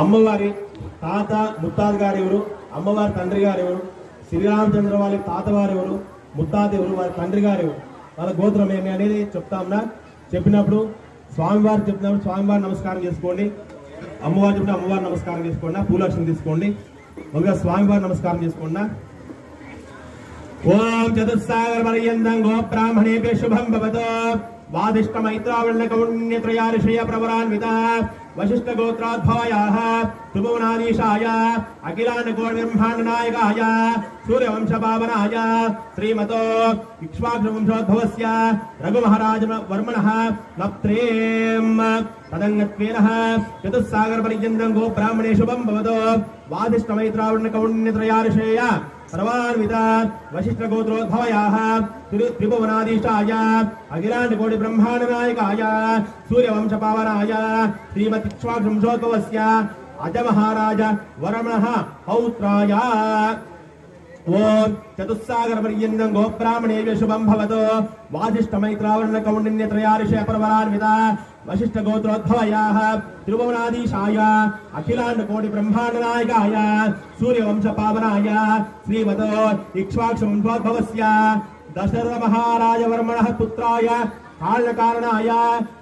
అమ్మవారి తాత ముత్తాత గారు ఎవరు అమ్మవారి తండ్రి గారు ఎవరు శ్రీరామచంద్ర వారి తాత వారు ఎవరు ముత్తాత ఎవరు వారి తండ్రి గారు ఎవరు వాళ్ళ గోత్రం ఏమి అనేది చెప్తామన్నా చెప్పినప్పుడు స్వామివారు చెప్పినప్పుడు స్వామివారి నమస్కారం చేసుకోండి. అమ్మవారు చెప్పిన అమ్మవారి నమస్కారం చేసుకోండి. పూలక్షణ తీసుకోండి. ఒక స్వామివారి నమస్కారం చేసుకోండి ఓం చతుస్సాగర పర్యంతం గో బ్రాహ్మణేభ్య శుభం భవతో వాదిష్ట మైత్రావణ కౌణ్యత్రయా ఋషయ ప్రవరాన్విత వశిష్ఠ గోత్రోద్భవయాః త్రిభువనాధీశాయ అఖిలాండ కోటి బ్రహ్మాండ నాయకాయ సూర్యవంశ పావనాయ శ్రీమతో ఇక్ష్వాకు వంశోద్భవస్య రఘుమహారాజ వర్మణః సర్వాన్విత వశిష్ఠ గోత్రోద్భవయాః త్రిభువనాధీష్టాయ అఖిలాండ కోటి బ్రహ్మాండ నాయకాయ సూర్యవంశ పావనాయ శ్రీమతిక్ష్వాంశోద్భవస్య అజమహారాజ వరమణ పౌత్రాయ ఓం చతుస్సాగర పర్యంతం గోబ్రాహ్మణేభ్య శుభం భవతు. వాసిష్ఠ మైత్రావరణ కౌండిన్య త్రయారిషయ పర్వరాన్విత వశిష్ఠ గోత్రోద్భవయాః తిరుభువనాధీశాయ అఖిలాండ కోటి బ్రహ్మాండ నాయకాయ సూర్యవంశ పావనాయ శ్రీమతో. ఇక్ష్వాక్ష దశరథ మహారాజ వర్మణ పుత్రాయ కారణకారణాయ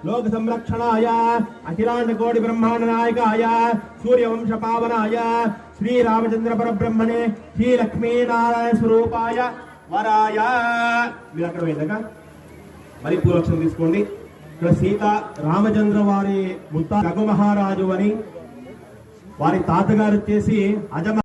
లోక సంరక్షణాయ అఖిలాండ కోటి బ్రహ్మాండ నాయకాయ సూర్యవంశ పావనాయ శ్రీరామచంద్ర పరబ్రహ్మణే శ్రీ లక్ష్మీనారాయణ స్వరూపాయ వరాయ. మీరు అక్కడ పోయిందక మరి పూలక్షం తీసుకోండి. ఇక్కడ సీత రామచంద్ర వారి ముత్త రఘు మహారాజు అని వారి తాతగారు వచ్చేసి అజమ